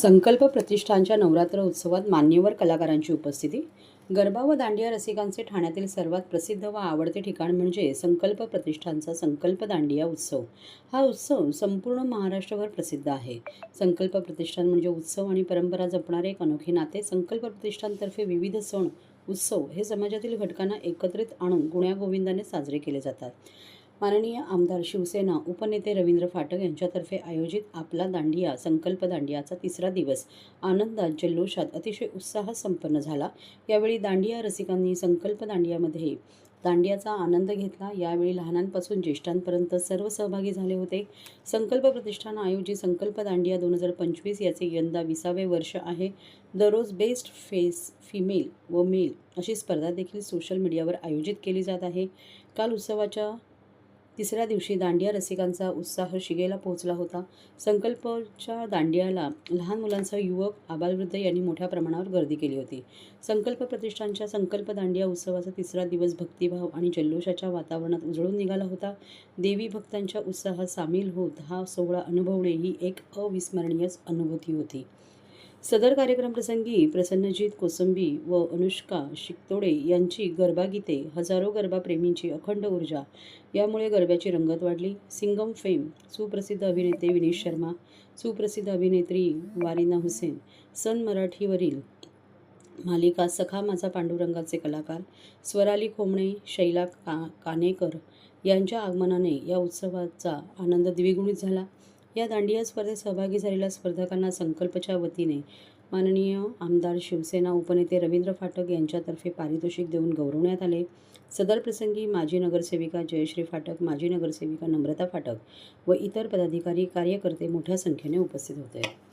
संकल्प प्रतिष्ठानच्या नवरात्र उत्सवात मान्यवर कलाकारांची उपस्थिती. गरबा व दांडिया रसिकांचे ठाण्यातील सर्वात प्रसिद्ध व आवडते ठिकाण म्हणजे संकल्प प्रतिष्ठानचा संकल्प दांडिया उत्सव. हा उत्सव संपूर्ण महाराष्ट्रभर प्रसिद्ध आहे. संकल्प प्रतिष्ठान म्हणजे उत्सव आणि परंपरा जपणारे एक अनोखे नाते. संकल्प प्रतिष्ठानतर्फे विविध सण उत्सव हे समाजातील घटकांना एकत्रित आणून गुण्यागोविंदाने साजरे केले जातात. माननीय आमदार शिवसेना उपनेते रवींद्र फाटक यांच्यातर्फे आयोजित आपला दांडिया संकल्प दांडियाचा तिसरा दिवस आनंदात जल्लोषात अतिशय उत्साहात संपन्न झाला. यावेळी दांडिया रसिकांनी संकल्प दांडियामध्ये दांडियाचा आनंद घेतला. यावेळी लहानांपासून ज्येष्ठांपर्यंत सर्व सहभागी झाले होते. संकल्प प्रतिष्ठान आयोजित संकल्प दांडिया दोन हजार पंचवीस याचे यंदा विसावे वर्ष आहे. दररोज बेस्ट फेस फिमेल व मेल अशी स्पर्धा देखील सोशल मीडियावर आयोजित केली जात आहे. काल उत्सवाच्या तिसऱ्या दिवशी दांडिया रसिकांचा उत्साह शिगेला पोहोचला होता. संकल्पच्या दांडियाला लहान मुलांसह युवक आबालवृद्ध यांनी मोठ्या प्रमाणावर गर्दी केली होती. संकल्प प्रतिष्ठानच्या संकल्प दांडिया उत्सवाचा तिसरा दिवस भक्तिभाव आणि जल्लोषाच्या वातावरणात उजळून निघाला होता. देवी भक्तांच्या उत्साहात सामील होत हा सोहळा अनुभवणे ही एक अविस्मरणीय अनुभूती होती. सदर कार्यक्रमप्रसंगी प्रसन्नजीत कोसंबी व अनुष्का शिकतोडे यांची गरबागीते हजारो गरबाप्रेमींची अखंड ऊर्जा. यामुळे गरब्याची रंगत वाढली. सिंगम फेम सुप्रसिद्ध अभिनेते विनीत शर्मा सुप्रसिद्ध अभिनेत्री वारिना हुसेन सन मराठीवरील मालिका सखा माझा पांडुरंगाचे कलाकार स्वराली खोमणे शैला का कानेकर यांच्या आगमनाने या उत्सवाचा आनंद द्विगुणित झाला. या दांडिया स्पर्धेत सहभागी झालेल्या स्पर्धकांना संकल्पच्या वतीने माननीय आमदार शिवसेना उपनेते रवींद्र फाटक यांच्यातर्फे पारितोषिक देऊन गौरवण्यात आले. सदर प्रसंगी माजी नगरसेविका जयश्री फाटक माजी नगरसेविका नम्रता फाटक व इतर पदाधिकारी कार्यकर्ते मोठ्या संख्येने उपस्थित होते.